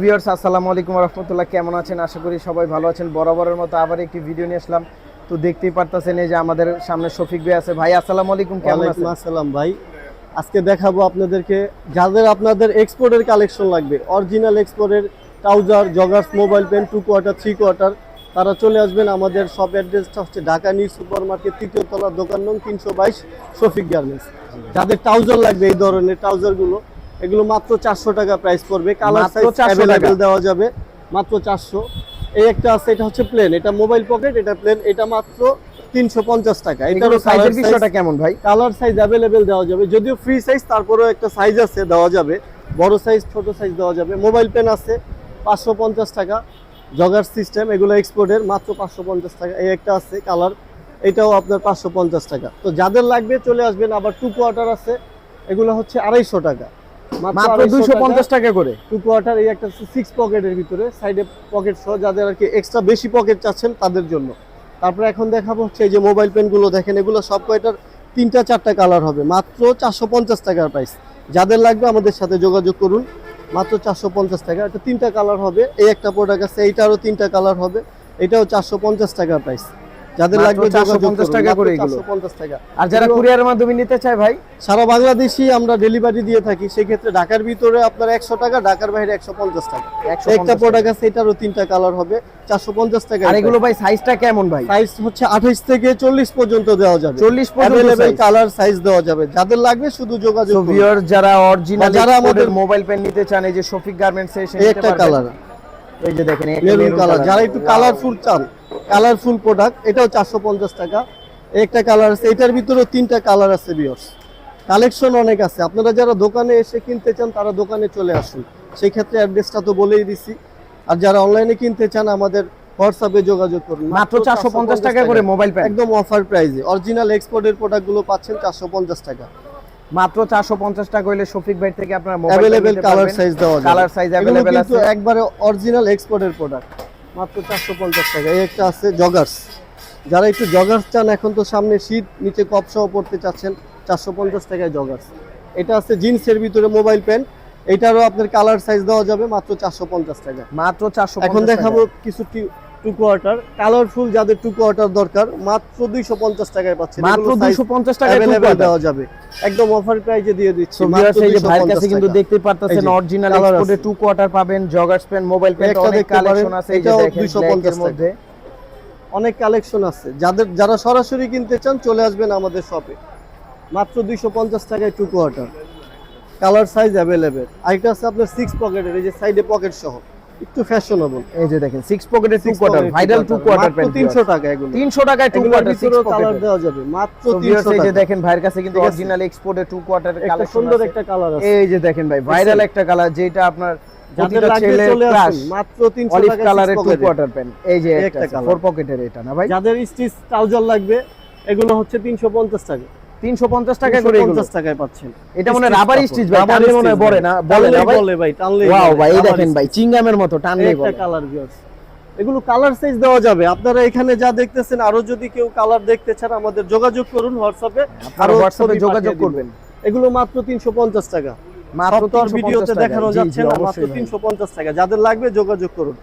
Viewers, আসসালামু আলাইকুম রহমতুল্লাহ। কেমন আছেন? আশা করি সবাই ভালো আছেন। বরাবরের মতো আবার একটি ভিডিও নিয়ে আসলাম। তো দেখতেই পারতেছেন এই যে আমাদের সামনে শফিক ভাই আছে। ভাই, আসসালামু আলাইকুম। কেমন আছেন? আসসালাম ভাই। আজকে দেখাবো আপনাদেরকে যাদের আপনাদের এক্সপোর্টের কালেকশন লাগবে। অরিজিনাল এক্সপোর্টের trouser joggers mobile pant two quarter three quarter তারা চলে আসবেন আমাদের সব অ্যাড্রেসটা হচ্ছে ঢাকা নিউ সুপার মার্কেট তৃতীয় তলার দোকান নং তিনশো বাইশ শফিক গার্মেন্টস যাদের ট্রাউজার লাগবে এই ধরনের ট্রাউজারগুলো এগুলো মাত্র চারশো টাকা প্রাইস পড়বে। কালার সাইজ অ্যাভেলেবেল দেওয়া যাবে। মাত্র চারশো। এই একটা আছে এটা হচ্ছে প্লেন এটা মোবাইল পকেট এটা প্লেন এটা মাত্র তিনশো পঞ্চাশ টাকা। এটারও এটারও সাইজের সাইজের বিষয়টা কেমন ভাই? কালার সাইজ অ্যাভেলেবেল দেওয়া যাবে। যদিও ফ্রি সাইজ তারপরেও একটা সাইজ আছে দেওয়া যাবে। বড় সাইজ ছোট সাইজ দেওয়া যাবে। মোবাইল পেন আছে পাঁচশো পঞ্চাশ টাকা। জগার সিস্টেম এগুলো এক্সপোর্টের মাত্র পাঁচশো পঞ্চাশ টাকা। এই একটা আছে কালার এটাও আপনার পাঁচশো পঞ্চাশ টাকা। তো যাদের লাগবে চলে আসবেন আবার টু কোয়ার্টার আছে এগুলো হচ্ছে আড়াইশো টাকা। মাত্র দুইশো পঞ্চাশ টাকা করে। টু কোয়ার্টার এই একটা সিক্স পকেটের ভিতরে সাইডে পকেট সহ যাদের আর কি এক্সট্রা বেশি পকেট চাচ্ছেন তাদের জন্য। তারপরে এখন দেখাবো হচ্ছে এই যে মোবাইল পেনগুলো দেখেন এগুলো সব কয়টার তিনটা চারটা কালার হবে। মাত্র চারশো পঞ্চাশ টাকার প্রাইস যাদের লাগবে আমাদের সাথে যোগাযোগ করুন। মাত্র চারশো পঞ্চাশ টাকা। এটা তিনটা কালার হবে। এই একটা প্রোডাক্ট আছে এইটারও তিনটা কালার হবে। এটাও চারশো পঞ্চাশ টাকার প্রাইস যাদের লাগবে 450 টাকা করে এগুলো। টাকা। আর যারা কুরিয়ারের মাধ্যমে নিতে চায় ভাই? সারা বাংলাদেশি আমরা ডেলিভারি দিয়ে থাকি সেক্ষেত্রে ঢাকার ভিতরে আপনার একশো টাকা ঢাকার বাইরে একশো পঞ্চাশ টাকা। একটা প্রোডাক্ট আছে এটারও তিনটা কালার হবে চারশো পঞ্চাশ টাকা আর এগুলো ভাই সাইজটা কেমন ভাই? সাইজ হচ্ছে আঠাইশ থেকে চল্লিশ পর্যন্ত দেওয়া যাবে। 40 পর্যন্ত কালার সাইজ দেওয়া যাবে। যাদের লাগবে শুধু যোগাযোগ ভিউয়ার যারা অরিজিনাল যারা আমাদের মোবাইল পেন নিতে চান এই যে শফিক গার্মেন্টস এই একটা কালার এই যে দেখেন এই কালার যারা একটু কালারফুল চান কালারফুল প্রোডাক্ট এটাও চারশো পঞ্চাশ টাকা। একটা কালার আছে এটার ভিতরেও তিনটা কালার আছে বিয়র্স কালেকশন অনেক আছে। আপনারা যারা দোকানে এসে কিনতে চান তারা দোকানে চলে আসুন। সেই ক্ষেত্রে অ্যাড্রেসটা তো বলেই দিছি। আর যারা অনলাইনে কিনতে চান আমাদের হোয়াটসঅ্যাপে যোগাযোগ করুন। মাত্র চারশো পঞ্চাশ টাকা করে মোবাইল একদম অফার প্রাইসে অরিজিনাল এক্সপোর্টের প্রোডাক্টগুলো পাচ্ছেন চারশো পঞ্চাশ টাকা। মাত্র চারশো পঞ্চাশ টাকা হইলে শফিক ভাই থেকে আপনার অ্যাভেলেবেল কালার সাইজ দেওয়া যাবে। কালার সাইজ অ্যাভেলেবেল আছে। একবারে অরিজিনাল এক্সপোর্টের প্রোডাক্ট মাত্র চারশো পঞ্চাশ টাকা। এই একটা আছে জগার্স যারা একটু জগার্স চান এখন তো সামনে শীত নিচে কপ সহ পড়তে চাচ্ছেন চারশো পঞ্চাশ টাকায় জগার্স এটা আছে জিন্সের ভিতরে মোবাইল প্যান্ট এটারও আপনার কালার সাইজ দেওয়া যাবে মাত্র চারশো পঞ্চাশ টাকা। মাত্র চারশো এখন দেখাবো কিছু টু কোয়ার্টার কালারফুল যাদের টু কোয়ার্টার দরকার মাত্র দুইশো পঞ্চাশ টাকায় পাচ্ছেন। মাত্র দুইশো পঞ্চাশ টাকা দেওয়া যাবে। একদম অফার প্রাইজে দিয়ে দিচ্ছি ভাইয়ের কাছে কিন্তু দেখতে পারতেছেন অরিজিনাল এক্সপোর্টে টু কোয়ার্টার পাবেন জগার্স পেন মোবাইল পেন অনেক কালেকশন আছে এটাও দেখেন 250 ব্ল্যাকের টাকা। মধ্যে। অনেক কালেকশন আছে। যাদের যারা সরাসরি কিনতে চান চলে আসবেন আমাদের শপে মাত্র দুইশো পঞ্চাশ টাকায় two quarter colour size available আরেকটা আছে আপনার সিক্স পকেটের এই যে সাইডে পকেট সহ। একটু ফ্যাশনেবল এই যে দেখেন six two quarter viral two quarter pant তিনশো টাকা এগুলো। 300 টাকায় টু কোয়ার্টার সিক্স কালার দেওয়া যাবে মাত্র তো ভিউয়ার্স তিনশো এই যে দেখেন ভাইয়ের কাছে কিন্তু অরিজিনাল এক্সপোর্টে টু কোয়ার্টার একটা সুন্দর একটা কালার আছে। এই যে দেখেন ভাই ভাইরাল একটা কালার যেটা আপনার যাদের প্রতিটা লাগবে চলে ক্রাশ আসুন মাত্র তিনশো অলিভ টাকা কালারের টু। কোয়ার্টার পেন এই যে একটা ফোর পকেটের এটা না ভাই? যাদের স্টিচ ট্রাউজার লাগবে এগুলো হচ্ছে তিনশো পঞ্চাশ টাকা। 350 টাকা করে এগুলো পঞ্চাশ টাকায় পাচ্ছেন। এটা মনে রাবার স্টিচ ভাই টানলে মনে বলে না বলে। না ভাই বলে ভাই টানলেই ওয়াও ভাই এই দেখেন ভাই চিংগামের মতো টানলেই একটা কালার ভিউয়ার্স এগুলো কালার সাইজ দেওয়া যাবে। আপনারা এখানে যা দেখতেছেন আরও যদি কেউ কালার দেখতে চান আমাদের যোগাযোগ করুন হোয়াটসঅ্যাপে আরও হোয়াটসঅ্যাপে যোগাযোগ করবেন। এগুলো মাত্র তিনশো পঞ্চাশ টাকা। মাত্র তো 350 ভিডিওতে দেখানো যাচ্ছে না মাত্র ভাই। তিনশো পঞ্চাশ টাকা। যাদের লাগবে যোগাযোগ করুন।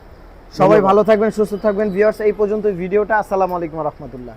সবাই ভালো থাকবেন সুস্থ থাকবেন। ভিউয়ার্স এই পর্যন্ত ভিডিওটা। আসসালামু আলাইকুম রহমতুল্লাহ।